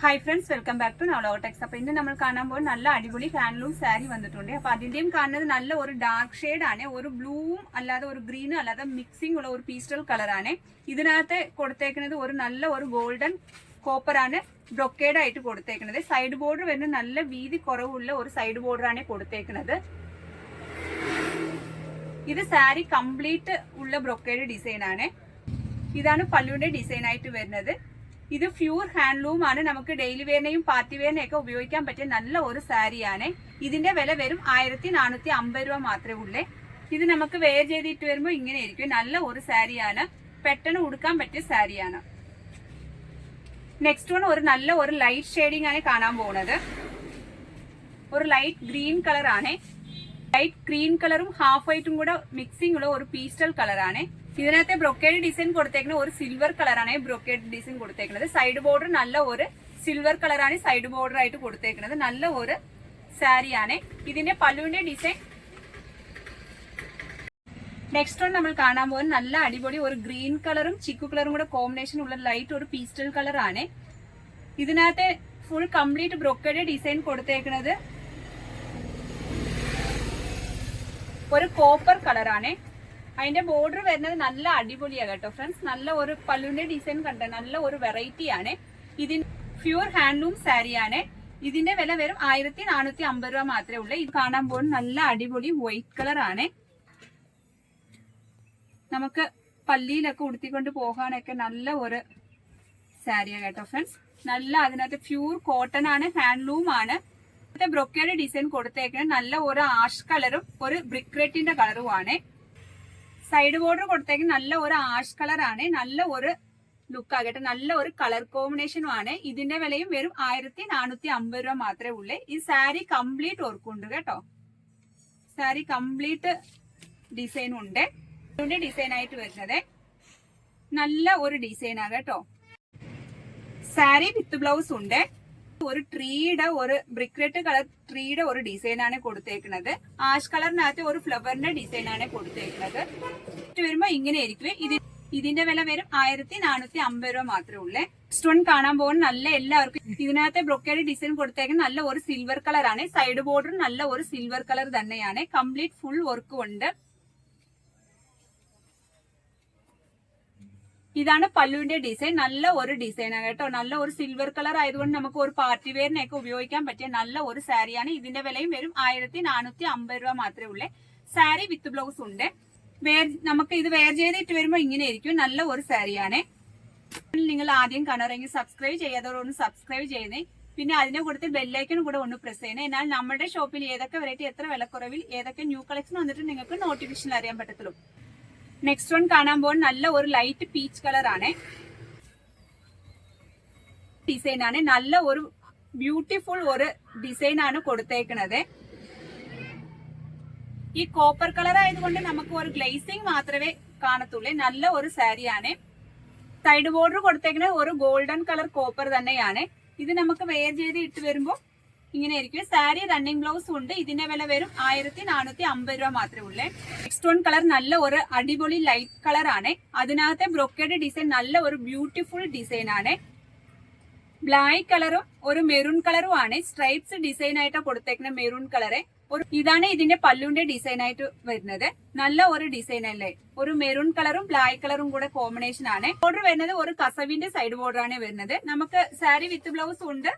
Hi friends welcome back to നവലോടെക്സ് അപ്പോൾ ഇന്ന് നമ്മൾ കാണാൻ പോകുന്ന നല്ല അടിപൊളി ഹാൻഡ്ലൂം സാരി വന്നിട്ടുണ്ട്. അപ്പോൾ അതിന്റെയും കാണുന്നത് നല്ല ഒരു ഡാർക്ക് ഷെയ്ഡ് ആണ്. ഒരു ബ്ലൂവും അല്ലാതെ ഒരു ഗ്രീനും അല്ലാതെ മിക്സിംഗ് ഉള്ള ഒരു പീസ്റ്റൽ കളറാണ് ഇതിനകത്ത് കൊടുത്തേക്കുന്നത് ഒരു നല്ല ഒരു ഗോൾഡൻ കോപ്പർ ആണ്. ബ്രൊക്കേഡ് ആയിട്ട് കൊടുത്തേക്കുന്നത്. സൈഡ് ബോർഡർ വരുന്ന നല്ല വീതി കുറവുള്ള ഒരു സൈഡ് ബോർഡർ ആണ് കൊടുത്തേക്കുന്നത്. ഇത് സാരി കംപ്ലീറ്റ് ഉള്ള ബ്രൊക്കേഡ് ഡിസൈനാണ് ഇതാണ് പല്ലുവിന്റെ ഡിസൈൻ ആയിട്ട് വരുന്നത്. ഇത് ഫ്യൂർ ഹാൻഡ്ലൂം ആണ്. നമുക്ക് ഡെയിലി വെയറിനെയും പാർട്ടി വെയറിനെയും ഒക്കെ ഉപയോഗിക്കാൻ പറ്റിയ നല്ല ഒരു സാരിയാണ് ഇതിന്റെ വില വരും ആയിരത്തി നാനൂറ്റി അമ്പത് രൂപ മാത്രമേ ഉള്ളേ. ഇത് നമുക്ക് വെയർ ചെയ്തിട്ട് വരുമ്പോൾ ഇങ്ങനെ ഇരിക്കും. നല്ല ഒരു സാരിയാണ് പെട്ടെന്ന് ഉടുക്കാൻ പറ്റിയ സാരിയാണ് നെക്സ്റ്റ് വൺ ഒരു നല്ല ഒരു ലൈറ്റ് ഷെയ്ഡിംഗ് ആണ് കാണാൻ പോകുന്നത് ഒരു ലൈറ്റ് ഗ്രീൻ കളർ ആണ്. ലൈറ്റ് ഗ്രീൻ കളറും ഹാഫ് വൈറ്റും കൂടെ മിക്സിംഗ് ഉള്ള ഒരു പീസ്റ്റൽ കളറാണ് ഇതിനകത്തെ ബ്രൊക്കേഡ് ഡിസൈൻ കൊടുത്തേക്കുന്നത് ഒരു സിൽവർ കളറാണ് ബ്രൊക്കേഡ് ഡിസൈൻ കൊടുത്തേക്കുന്നത്. സൈഡ് ബോർഡർ നല്ല ഒരു സിൽവർ കളറാണ് സൈഡ് ബോർഡർ ആയിട്ട് കൊടുത്തേക്കുന്നത്. നല്ല ഒരു സാരിയാണ് ഇതിന്റെ പല്ലുവിന്റെ ഡിസൈൻ നെക്സ്റ്റ് വൺ നമ്മൾ കാണാൻ പോകുന്ന നല്ല അടിപൊളി ഒരു ഗ്രീൻ കളറും ചിക്കു കളറും കൂടെ കോമ്പിനേഷൻ ഉള്ള ലൈറ്റ് ഒരു പീസ്റ്റൽ കളർ ആണ്. ഇതിനകത്തെ ഫുൾ കംപ്ലീറ്റ് ബ്രോക്കേഡ് ഡിസൈൻ കൊടുത്തേക്കുന്നത് ഒരു കോപ്പർ കളറാണ് അതിന്റെ ബോർഡർ വരുന്നത് നല്ല അടിപൊളിയാണ് കേട്ടോ ഫ്രണ്ട്സ് നല്ല ഒരു പല്ലുവിന്റെ ഡിസൈൻ കണ്ട? നല്ല ഒരു വെറൈറ്റി ആണ്. ഇതിന് പ്യൂർ ഹാൻഡ്ലൂം സാരിയാണ് ഇതിന്റെ വില വരും ആയിരത്തി നാനൂറ്റി അമ്പത് രൂപ മാത്രമേ ഉള്ളൂ. ഇത് കാണാൻ പോകുന്ന നല്ല അടിപൊളി വൈറ്റ് കളർ ആണ്. നമുക്ക് പള്ളിയിലൊക്കെ ഉടുത്തിക്കൊണ്ട് പോകാനൊക്കെ നല്ല ഒരു സാരിയാണ് കേട്ടോ ഫ്രണ്ട്സ് നല്ല അതിനകത്ത് പ്യൂർ കോട്ടൺ ആണ് ഹാൻഡ്ലൂം ആണ്. ബ്രൊക്കേഡ് ഡിസൈൻ കൊടുത്തേക്കുന്നത് നല്ല ഒരു ആഷ് കളറും ഒരു ബ്രിക്രേറ്റിന്റെ കളറും ആണ്. സൈഡ് ബോർഡർ കൊടുത്തേക്ക് നല്ല ഒരു ആഷ് കളറാണ് നല്ല ഒരു ലുക്ക് ആകട്ടെ. നല്ല ഒരു കളർ കോമ്പിനേഷനും ആണ്. ഇതിന്റെ വിലയും വെറും ആയിരത്തി നാനൂറ്റി അമ്പത് രൂപ മാത്രമേ ഉള്ളൂ. ഈ സാരി കംപ്ലീറ്റ് ഓർക്കുണ്ട് കേട്ടോ. സാരി കംപ്ലീറ്റ് ഡിസൈൻ ഉണ്ട്. ഡിസൈൻ ആയിട്ട് വരുന്നത് നല്ല ഒരു ഡിസൈനാണ് കേട്ടോ. സാരി വിത്ത് ബ്ലൗസ് ഉണ്ട്. ഒരു ട്രീയുടെ ഒരു ബ്രിക്ക് റെഡ് കളർ ട്രീയുടെ ഒരു ഡിസൈൻ ആണ് കൊടുത്തേക്കുന്നത് ആഷ് കളറിനകത്ത് ഒരു ഫ്ലവറിന്റെ ഡിസൈൻ ആണ് കൊടുത്തേക്കുന്നത് ഇത് വരുമ്പോ ഇങ്ങനെ ആയിരിക്കും. ഇത് ഇതിന്റെ വില വരും ആയിരത്തി നാനൂറ്റി അമ്പത് രൂപ മാത്രമേ ഉള്ളേ. സ്റ്റോൺ കാണാൻ പോകുന്ന നല്ല എല്ലാവർക്കും ഇതിനകത്തെ ബ്രൊക്കേഡ് ഡിസൈൻ കൊടുത്തേക്കുന്ന നല്ല ഒരു സിൽവർ കളർ ആണ്. സൈഡ് ബോർഡർ നല്ല ഒരു സിൽവർ കളർ തന്നെയാണ്. കംപ്ലീറ്റ് ഫുൾ വർക്ക് ഉണ്ട്. ഇതാണ് പല്ലുവിന്റെ ഡിസൈൻ നല്ല ഒരു ഡിസൈനാണ് കേട്ടോ. നല്ല ഒരു സിൽവർ കളർ ആയതുകൊണ്ട് നമുക്ക് ഒരു പാർട്ടി വെയറിനെയൊക്കെ ഉപയോഗിക്കാൻ പറ്റിയ നല്ല ഒരു സാരിയാണ് ഇതിന്റെ വിലയും വരും ആയിരത്തി നാനൂറ്റി അമ്പത് രൂപ മാത്രമേ ഉള്ളേ. സാരി വിത്ത് ബ്ലൗസ് ഉണ്ട്. വേർ നമുക്ക് ഇത് വെയർ ചെയ്തിട്ട് വരുമ്പോൾ ഇങ്ങനെ ആയിരിക്കും നല്ല ഒരു സാരിയാണ് നിങ്ങൾ ആദ്യം കാണുമെങ്കിൽ സബ്സ്ക്രൈബ് ചെയ്യാത്തവർ ഒന്ന് സബ്സ്ക്രൈബ് ചെയ്യുന്നേ പിന്നെ അതിന്റെ കൂട്ടത്തിൽ ബെല്ലൈക്കനും കൂടെ ഒന്ന് പ്രസ് ചെയ്യണേ. എന്നാൽ നമ്മുടെ ഷോപ്പിൽ ഏതൊക്കെ വെറൈറ്റി എത്ര വിലക്കുറവിൽ ഏതൊക്കെ ന്യൂ കളക്ഷൻ വന്നിട്ട് നിങ്ങൾക്ക് നോട്ടിഫിക്കേഷൻ അറിയാൻ പറ്റത്തുള്ളൂ. നെക്സ്റ്റ് വൺ കാണാൻ പോകുന്ന നല്ല ഒരു ലൈറ്റ് പീച്ച് കളർ ആണ്. ഡിസൈൻ ആണ്. നല്ല ഒരു ബ്യൂട്ടിഫുൾ ഒരു ഡിസൈൻ ആണ് കൊടുത്തേക്കുന്നത് ഈ കോപ്പർ കളർ ആയതുകൊണ്ട് നമുക്ക് ഒരു ഗ്ലേസിംഗ് മാത്രമേ കാണത്തുള്ളൂ. നല്ല ഒരു സാരിയാണ് സൈഡ് ബോർഡർ കൊടുത്തേക്കുന്നത് ഒരു ഗോൾഡൻ കളർ കോപ്പർ തന്നെയാണ്. ഇത് നമുക്ക് വെയർ ചെയ്ത് ഇട്ട് വരുമ്പോൾ ഇങ്ങനെ ആയിരിക്കും സാരി റണ്ണിങ് ബ്ലൗസും ഉണ്ട്. ഇതിന്റെ വില വരും ആയിരത്തി നാനൂറ്റി അമ്പത് രൂപ മാത്രമേ ഉള്ളേ. വൺ കളർ നല്ല ഒരു അടിപൊളി ലൈറ്റ് കളർ ആണ്. അതിനകത്തെ ബ്രൊക്കേഡ് ഡിസൈൻ നല്ല ഒരു ബ്യൂട്ടിഫുൾ ഡിസൈൻ ആണ്. ബ്ലാക്ക് കളറും ഒരു മെറൂൺ കളറും ആണ്. സ്ട്രൈപ്സ് ഡിസൈൻ ആയിട്ട് കൊടുത്തേക്കുന്ന മെറൂൺ കളറ് ഇതാണ് ഇതിന്റെ പല്ലുവിന്റെ ഡിസൈൻ ആയിട്ട് വരുന്നത്. നല്ല ഒരു ഡിസൈൻ അല്ലേ? ഒരു മെറൂൺ കളറും ബ്ലാക്ക് കളറും കൂടെ കോമ്പിനേഷൻ ആണ്. ബോർഡർ വരുന്നത് ഒരു കസവിന്റെ സൈഡ് ബോർഡർ ആണ് വരുന്നത്. നമുക്ക് സാരി വിത്ത് ബ്ലൗസ് ഉണ്ട്.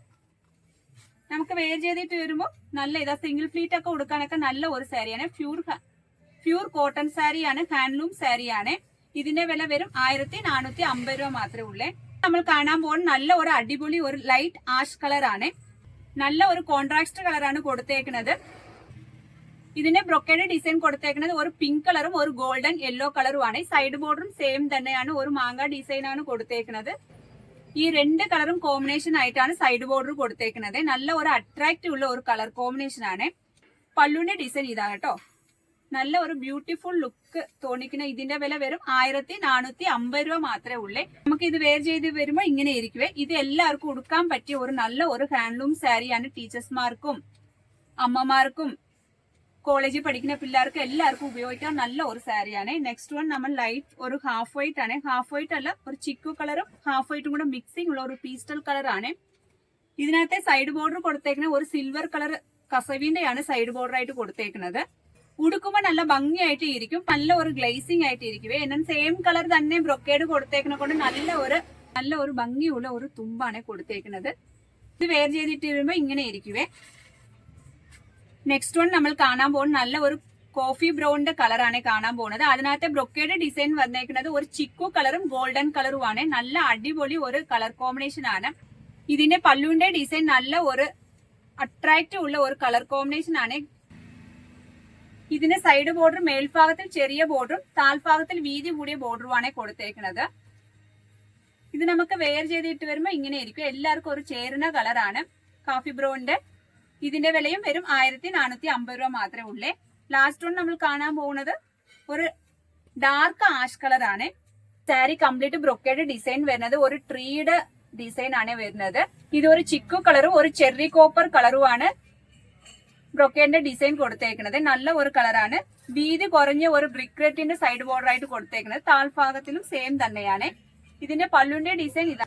നമുക്ക് വെയർ ചെയ്തിട്ട് വരുമ്പോൾ നല്ല ഇതാ സിംഗിൾ ഫ്ലീറ്റ് ഒക്കെ കൊടുക്കാനൊക്കെ നല്ല ഒരു സാരിയാണ് പ്യൂർ പ്യൂർ കോട്ടൺ സാരിയാണ് ഹാൻഡ്ലൂം സാരിയാണ് ഇതിന്റെ വില വരും ആയിരത്തി നാനൂറ്റി അമ്പത് രൂപ മാത്രമേ ഉള്ളേ. നമ്മൾ കാണാൻ പോകുന്ന നല്ല ഒരു അടിപൊളി ഒരു ലൈറ്റ് ആഷ് കളറാണ് നല്ല ഒരു കോൺട്രാക്സ്റ്റ് കളറാണ് കൊടുത്തേക്കുന്നത് ഇതിന്റെ ബ്രൊക്കേഡ് ഡിസൈൻ കൊടുത്തേക്കുന്നത് ഒരു പിങ്ക് കളറും ഒരു ഗോൾഡൻ യെല്ലോ കളറും ആണ്. സൈഡ് ബോർഡറും സെയിം തന്നെയാണ്. ഒരു മാങ്ങ ഡിസൈനാണ് കൊടുത്തേക്കുന്നത് ഈ രണ്ട് കളറും കോമ്പിനേഷൻ ആയിട്ടാണ് സൈഡ് ബോർഡർ കൊടുത്തേക്കുന്നത് നല്ല ഒരു അട്രാക്റ്റീവ് ഉള്ള ഒരു കളർ കോമ്പിനേഷൻ ആണ്. പല്ലുവിന്റെ ഡിസൈൻ ഇതാണ് കേട്ടോ നല്ല ഒരു ബ്യൂട്ടിഫുൾ ലുക്ക് തോന്നിക്കുന്ന ഇതിന്റെ വില വരും ആയിരത്തി നാനൂറ്റി അമ്പത് രൂപ മാത്രമേ ഉള്ളൂ. നമുക്ക് ഇത് വേർ ചെയ്ത് വരുമ്പോൾ ഇങ്ങനെ ഇരിക്കുവേ. ഇത് എല്ലാവർക്കും ഉടുക്കാൻ പറ്റിയ ഒരു നല്ല ഒരു ഹാൻഡ്ലൂം സാരിയാണ് ടീച്ചേഴ്സ്മാർക്കും അമ്മമാർക്കും കോളേജിൽ പഠിക്കുന്ന പിള്ളേർക്ക് എല്ലാവർക്കും ഉപയോഗിക്കാൻ നല്ല ഒരു സാരിയാണ്. നെക്സ്റ്റ് വൺ നമ്മൾ ലൈറ്റ് ഒരു ഹാഫ് വൈറ്റ് ആണ്. ഹാഫ് വൈറ്റ് അല്ല ഒരു ചിക്കു കളറും ഹാഫ് വൈറ്റും കൂടെ മിക്സിംഗ് ഉള്ള ഒരു പീസ്റ്റൽ കളറാണ് ഇതിനകത്തെ സൈഡ് ബോർഡർ കൊടുത്തേക്കുന്ന ഒരു സിൽവർ കളർ കസവിന്റെയാണ് സൈഡ് ബോർഡർ ആയിട്ട് കൊടുത്തേക്കുന്നത്. ഉടുക്കുമ്പോൾ നല്ല ഭംഗിയായിട്ട് ഇരിക്കും നല്ല ഒരു ഗ്ലേസിംഗ് ആയിട്ട് ഇരിക്കുവേ എന്നാൽ സെയിം കളർ തന്നെ ബ്രൊക്കേഡ് കൊടുത്തേക്കുന്ന കൊണ്ട് നല്ല ഒരു നല്ല ഒരു ഭംഗിയുള്ള ഒരു തുമ്പാണ് കൊടുത്തേക്കുന്നത്. ഇത് വെയർ ചെയ്തിട്ട് വരുമ്പോൾ ഇങ്ങനെ ഇരിക്കുവേ. നെക്സ്റ്റ് വൺ നമ്മൾ കാണാൻ പോകുന്ന നല്ല ഒരു കോഫി ബ്രൗണിന്റെ കളറാണ് കാണാൻ പോകുന്നത്. അതിനകത്തെ ബ്രൊക്കേഡ് ഡിസൈൻ വന്നേക്കുന്നത് ഒരു ചിക്കു കളറും ഗോൾഡൻ കളറുമാണ് നല്ല അടിപൊളി ഒരു കളർ കോമ്പിനേഷൻ ആണ്. ഇതിന്റെ പല്ലുവിന്റെ ഡിസൈൻ നല്ല ഒരു അട്രാക്റ്റീവ് ഉള്ള ഒരു കളർ കോമ്പിനേഷൻ ആണ്. ഇതിന്റെ സൈഡ് ബോർഡർ മേൽഭാഗത്തിൽ ചെറിയ ബോർഡറും താൽഭാഗത്തിൽ വീതി കൂടിയ ബോർഡറുമാണ് കൊടുത്തേക്കുന്നത്. ഇത് നമുക്ക് വെയർ ചെയ്തിട്ട് വരുമ്പോൾ ഇങ്ങനെ ഇരിക്കും. എല്ലാവർക്കും ഒരു ചേരുന്ന കളറാണ് കാഫി ബ്രൗണിന്റെ ഇതിന്റെ വിലയും വരും ആയിരത്തി നാനൂറ്റി അമ്പത് രൂപ മാത്രമേ ഉള്ളേ. ലാസ്റ്റ് വൺ നമ്മൾ കാണാൻ പോകുന്നത് ഒരു ഡാർക്ക് ആഷ് കളർ ആണ്. സാരി കംപ്ലീറ്റ് ബ്രൊക്കേഡ് ഡിസൈൻ വരുന്നത് ഒരു ട്രീയുടെ ഡിസൈൻ ആണ് വരുന്നത്. ഇതൊരു ചിക്കു കളറും ഒരു ചെറി കോപ്പർ കളറുമാണ് ബ്രൊക്കേഡിന്റെ ഡിസൈൻ കൊടുത്തേക്കുന്നത്. നല്ല ഒരു കളറാണ് വീതി കുറഞ്ഞ ഒരു ബ്രിക്ക് റെഡിന്റെ സൈഡ് ബോർഡർ ആയിട്ട് കൊടുത്തേക്കുന്നത്. താഴ്ഭാഗത്തിലും സെയിം തന്നെയാണ്. ഇതിന്റെ പല്ലുവിന്റെ ഡിസൈൻ ഇതാ